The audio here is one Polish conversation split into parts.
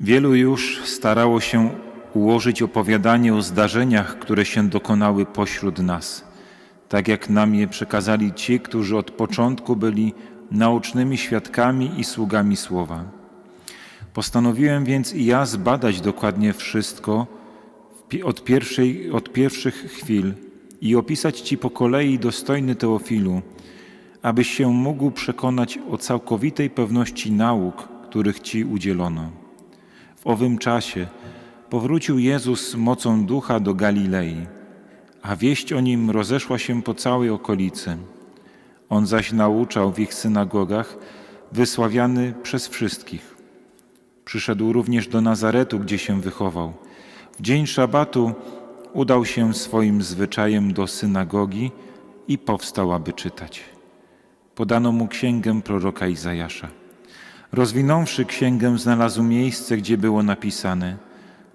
Wielu już starało się ułożyć opowiadanie o zdarzeniach, które się dokonały pośród nas, tak jak nam je przekazali ci, którzy od początku byli naocznymi świadkami i sługami słowa. Postanowiłem więc i ja zbadać dokładnie wszystko od, pierwszej, od pierwszych chwil i opisać Ci po kolei, dostojny Teofilu, abyś się mógł przekonać o całkowitej pewności nauk, których Ci udzielono. W owym czasie powrócił Jezus mocą ducha do Galilei, a wieść o nim rozeszła się po całej okolicy. On zaś nauczał w ich synagogach, wysławiany przez wszystkich. Przyszedł również do Nazaretu, gdzie się wychował. W dzień szabatu udał się swoim zwyczajem do synagogi i powstał, aby czytać. Podano mu księgę proroka Izajasza. Rozwinąwszy księgę, znalazł miejsce, gdzie było napisane: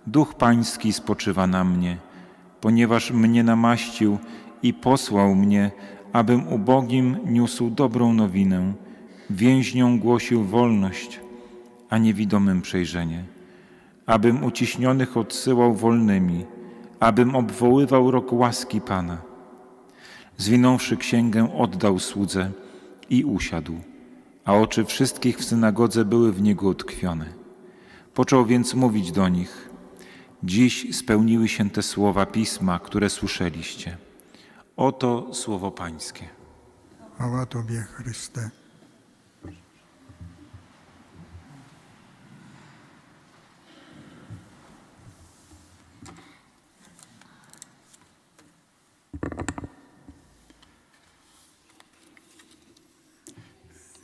Duch Pański spoczywa na mnie, ponieważ mnie namaścił i posłał mnie, abym ubogim niósł dobrą nowinę, więźniom głosił wolność, a niewidomym przejrzenie, abym uciśnionych odsyłał wolnymi, abym obwoływał rok łaski Pana. Zwinąwszy księgę, oddał słudze i usiadł, a oczy wszystkich w synagodze były w niego utkwione. Począł więc mówić do nich: Dziś spełniły się te słowa pisma, które słyszeliście. Oto słowo Pańskie. Chwała Tobie, Chryste.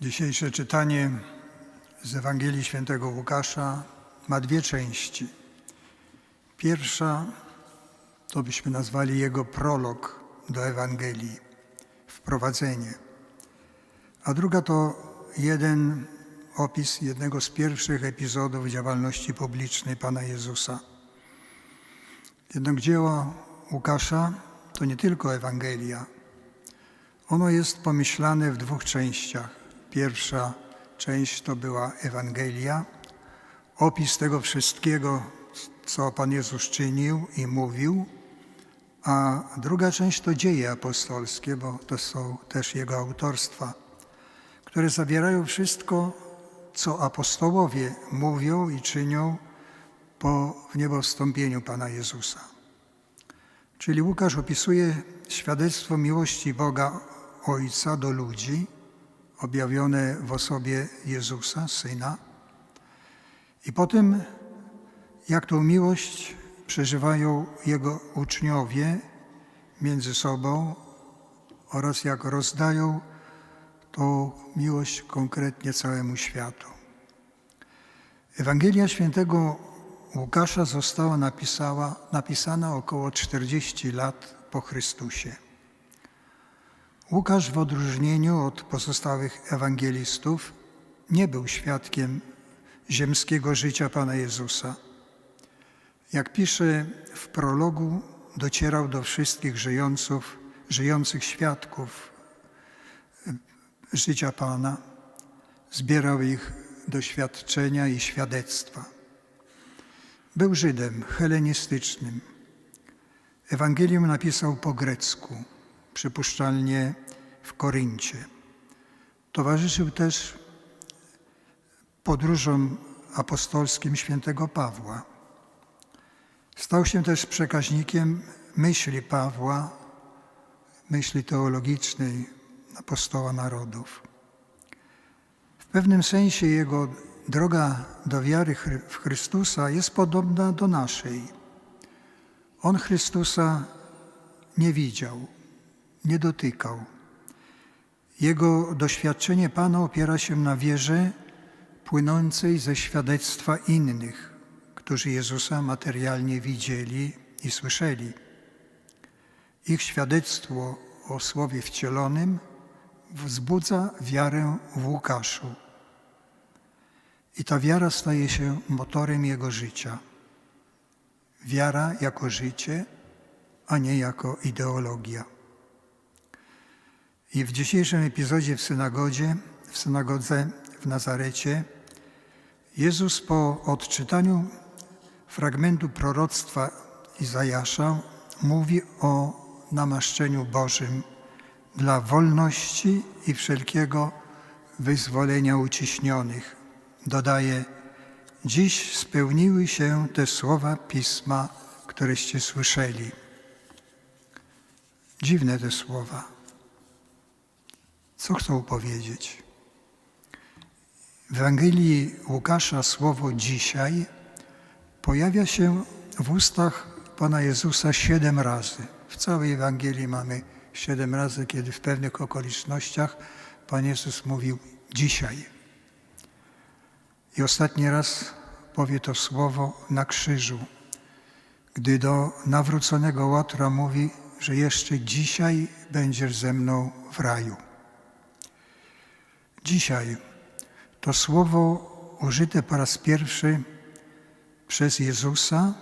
Dzisiejsze czytanie z Ewangelii Świętego Łukasza ma dwie części. Pierwsza to byśmy nazwali jego prolog do Ewangelii, wprowadzenie. A druga to jeden opis jednego z pierwszych epizodów działalności publicznej Pana Jezusa. Jednak dzieło Łukasza to nie tylko Ewangelia. Ono jest pomyślane w dwóch częściach. Pierwsza część to była Ewangelia, opis tego wszystkiego, co Pan Jezus czynił i mówił, a druga część to dzieje apostolskie, bo to są też jego autorstwa, które zawierają wszystko, co apostołowie mówią i czynią po wniebowstąpieniu Pana Jezusa. Czyli Łukasz opisuje świadectwo miłości Boga Ojca do ludzi, objawione w osobie Jezusa, Syna, i potem jak tą miłość przeżywają Jego uczniowie między sobą oraz jak rozdają tą miłość konkretnie całemu światu. Ewangelia świętego Łukasza została napisała, napisana około 40 lat po Chrystusie. Łukasz w odróżnieniu od pozostałych ewangelistów nie był świadkiem ziemskiego życia Pana Jezusa. Jak pisze w prologu, docierał do wszystkich żyjących, żyjących świadków życia Pana, zbierał ich doświadczenia i świadectwa. Był Żydem helenistycznym. Ewangelium napisał po grecku, przypuszczalnie w Koryncie. Towarzyszył też podróżom apostolskim świętego Pawła. Stał się też przekaźnikiem myśli Pawła, myśli teologicznej apostoła narodów. W pewnym sensie jego droga do wiary w Chrystusa jest podobna do naszej. On Chrystusa nie widział, nie dotykał. Jego doświadczenie Pana opiera się na wierze płynącej ze świadectwa innych, którzy Jezusa materialnie widzieli i słyszeli. Ich świadectwo o Słowie wcielonym wzbudza wiarę w Łukaszu. I ta wiara staje się motorem jego życia. Wiara jako życie, a nie jako ideologia. I w dzisiejszym epizodzie w synagodzie, w synagodze w Nazarecie Jezus po odczytaniu fragmentu proroctwa Izajasza mówi o namaszczeniu Bożym dla wolności i wszelkiego wyzwolenia uciśnionych. Dodaje, dziś spełniły się te słowa Pisma, któreście słyszeli. Dziwne te słowa. Co chcą powiedzieć? W Ewangelii Łukasza słowo dzisiaj pojawia się w ustach Pana Jezusa siedem razy. W całej Ewangelii mamy siedem razy, kiedy w pewnych okolicznościach Pan Jezus mówił dzisiaj. I ostatni raz powie to słowo na krzyżu, gdy do nawróconego Łotra mówi, że jeszcze dzisiaj będziesz ze mną w raju. Dzisiaj to słowo użyte po raz pierwszy przez Jezusa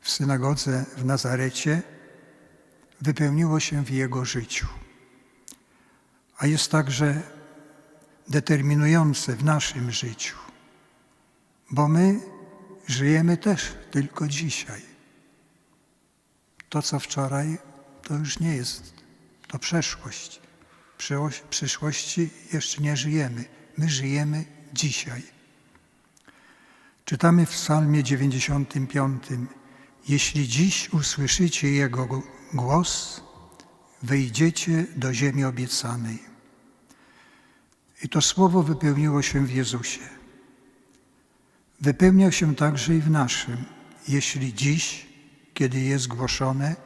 w synagodze w Nazarecie wypełniło się w Jego życiu. A jest także determinujące w naszym życiu, bo my żyjemy też tylko dzisiaj. To, co wczoraj, to już nie jest, to przeszłość. Przyszłości jeszcze nie żyjemy. My żyjemy dzisiaj. Czytamy w Psalmie 95: Jeśli dziś usłyszycie Jego głos, wejdziecie do ziemi obiecanej. I to słowo wypełniło się w Jezusie. Wypełnia się także i w naszym, jeśli dziś, kiedy jest głoszone,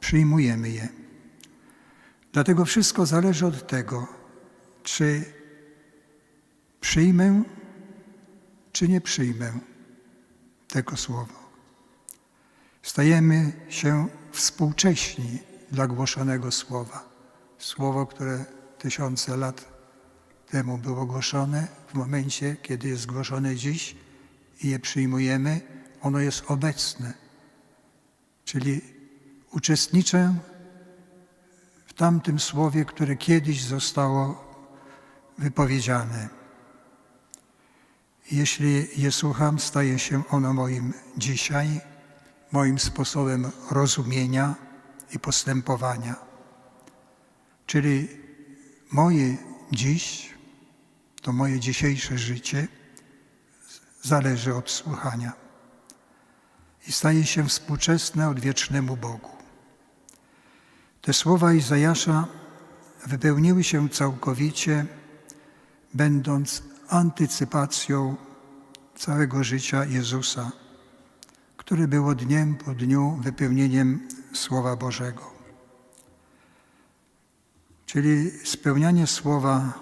przyjmujemy je. Dlatego wszystko zależy od tego, czy przyjmę, czy nie przyjmę tego słowa. Stajemy się współcześni dla głoszonego słowa. Słowo, które tysiące lat temu było głoszone, w momencie, kiedy jest głoszone dziś i je przyjmujemy, ono jest obecne. Czyli uczestniczę tamtym słowie, które kiedyś zostało wypowiedziane. Jeśli je słucham, staje się ono moim dzisiaj, moim sposobem rozumienia i postępowania. Czyli moje dziś, to moje dzisiejsze życie zależy od słuchania i staje się współczesne odwiecznemu Bogu. Te słowa Izajasza wypełniły się całkowicie, będąc antycypacją całego życia Jezusa, które było dniem po dniu wypełnieniem Słowa Bożego. Czyli spełnianie Słowa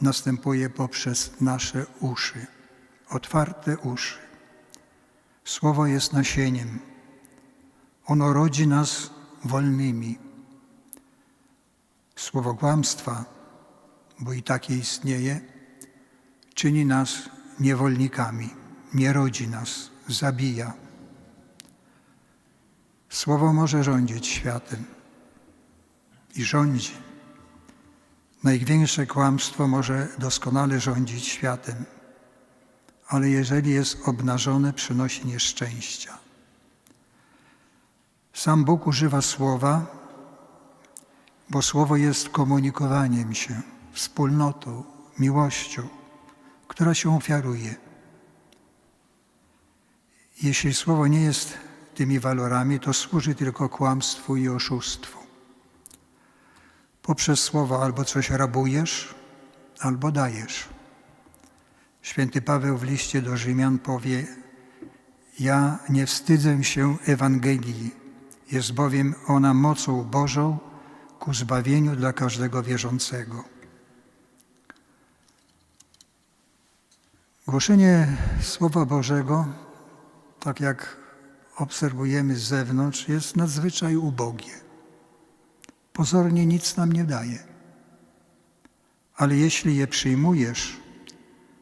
następuje poprzez nasze uszy, otwarte uszy. Słowo jest nasieniem. Ono rodzi nas wolnymi. Słowo kłamstwa, bo i takie istnieje, czyni nas niewolnikami, nie rodzi nas, zabija. Słowo może rządzić światem i rządzi. Największe kłamstwo może doskonale rządzić światem, ale jeżeli jest obnażone, przynosi nieszczęścia. Sam Bóg używa słowa, bo słowo jest komunikowaniem się, wspólnotą, miłością, która się ofiaruje. Jeśli słowo nie jest tymi walorami, to służy tylko kłamstwu i oszustwu. Poprzez słowo albo coś rabujesz, albo dajesz. Święty Paweł w liście do Rzymian powie: Ja nie wstydzę się Ewangelii, jest bowiem ona mocą Bożą ku zbawieniu dla każdego wierzącego. Głoszenie Słowa Bożego, tak jak obserwujemy z zewnątrz, jest nadzwyczaj ubogie. Pozornie nic nam nie daje. Ale jeśli je przyjmujesz,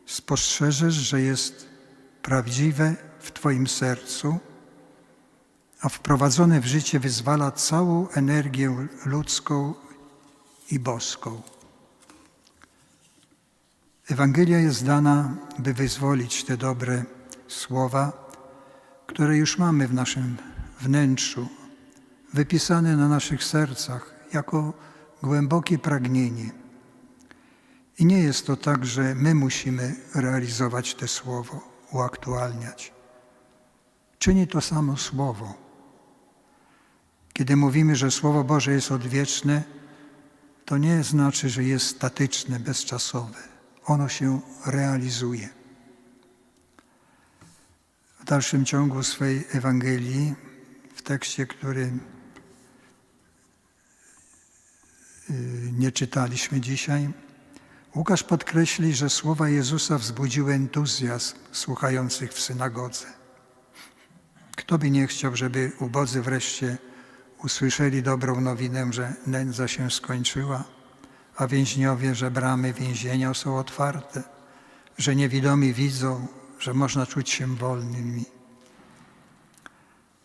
spostrzeżesz, że jest prawdziwe w Twoim sercu, a wprowadzone w życie wyzwala całą energię ludzką i boską. Ewangelia jest dana, by wyzwolić te dobre słowa, które już mamy w naszym wnętrzu, wypisane na naszych sercach jako głębokie pragnienie. I nie jest to tak, że my musimy realizować te słowo, uaktualniać. Czyni to samo słowo. Kiedy mówimy, że Słowo Boże jest odwieczne, to nie znaczy, że jest statyczne, bezczasowe. Ono się realizuje. W dalszym ciągu swej Ewangelii, w tekście, który y, nie czytaliśmy dzisiaj, Łukasz podkreśli, że słowa Jezusa wzbudziły entuzjazm słuchających w synagodze. Kto by nie chciał, żeby ubodzy wreszcie usłyszeli dobrą nowinę, że nędza się skończyła, a więźniowie, że bramy więzienia są otwarte, że niewidomi widzą, że można czuć się wolnymi.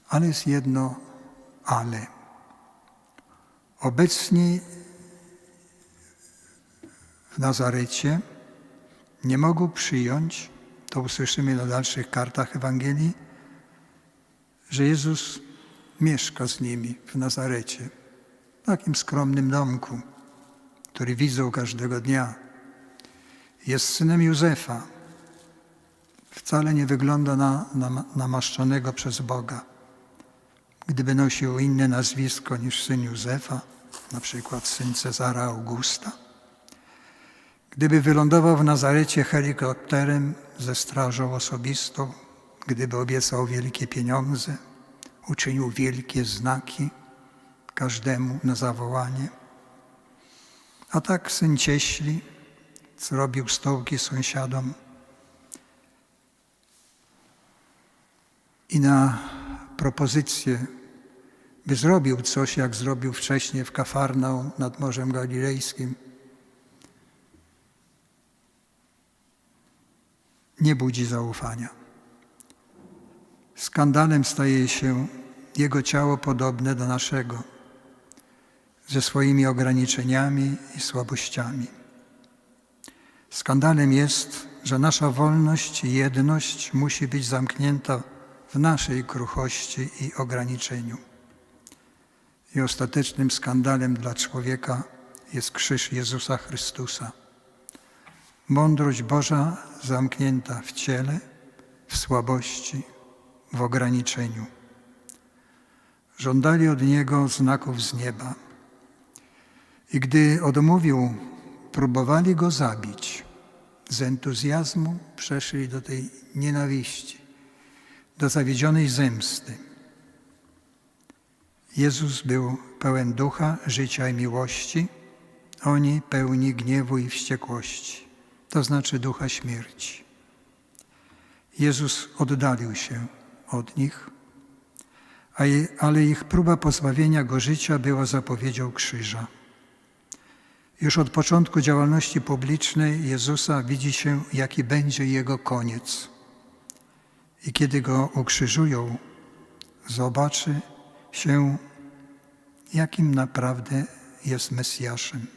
Ale jest jedno ale. Obecni w Nazarecie nie mogą przyjąć, to usłyszymy na dalszych kartach Ewangelii, że Jezus mieszka z nimi w Nazarecie, w takim skromnym domku, który widzą każdego dnia. Jest synem Józefa. Wcale nie wygląda na, na namaszczonego przez Boga. Gdyby nosił inne nazwisko niż syn Józefa, na przykład syn Cezara Augusta, gdyby wylądował w Nazarecie helikopterem ze strażą osobistą, gdyby obiecał wielkie pieniądze, uczynił wielkie znaki każdemu na zawołanie. A tak syn cieśli, zrobił stołki sąsiadom i na propozycję, by zrobił coś, jak zrobił wcześniej w Kafarnaum nad Morzem Galilejskim, nie budzi zaufania. Skandalem staje się jego ciało podobne do naszego, ze swoimi ograniczeniami i słabościami. Skandalem jest, że nasza wolność i jedność musi być zamknięta w naszej kruchości i ograniczeniu. I ostatecznym skandalem dla człowieka jest krzyż Jezusa Chrystusa. Mądrość Boża zamknięta w ciele, w słabości, w ograniczeniu. Żądali od Niego znaków z nieba. I gdy odmówił, próbowali Go zabić. Z entuzjazmu przeszli do tej nienawiści, do zawiedzionej zemsty. Jezus był pełen ducha, życia i miłości, oni pełni gniewu i wściekłości, to znaczy ducha śmierci. Jezus oddalił się od nich, ale ich próba pozbawienia go życia była zapowiedzią krzyża. Już od początku działalności publicznej Jezusa widzi się, jaki będzie jego koniec. I kiedy go ukrzyżują, zobaczy się, jakim naprawdę jest Mesjaszem.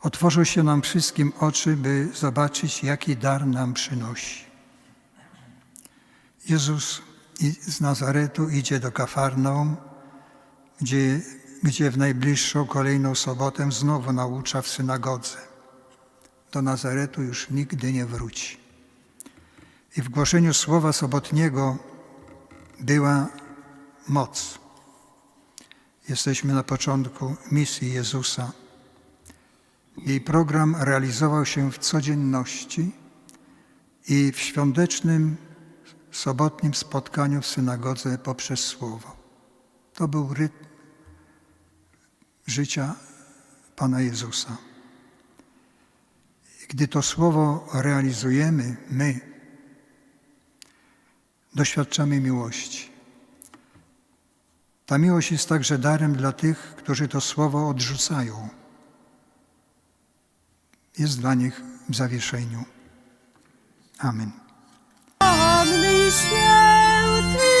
Otworzą się nam wszystkim oczy, by zobaczyć, jaki dar nam przynosi. Jezus z Nazaretu idzie do Kafarnaum, gdzie, gdzie w najbliższą kolejną sobotę znowu naucza w synagodze. Do Nazaretu już nigdy nie wróci. I w głoszeniu słowa sobotniego była moc. Jesteśmy na początku misji Jezusa. Jej program realizował się w codzienności i w świątecznym sobotnim spotkaniu w synagodze poprzez słowo. To był rytm życia Pana Jezusa. I gdy to słowo realizujemy, my doświadczamy miłości. Ta miłość jest także darem dla tych, którzy to słowo odrzucają. Jest dla nich w zawieszeniu. Amen. Panny Święty,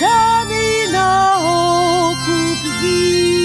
daj mi na okup win.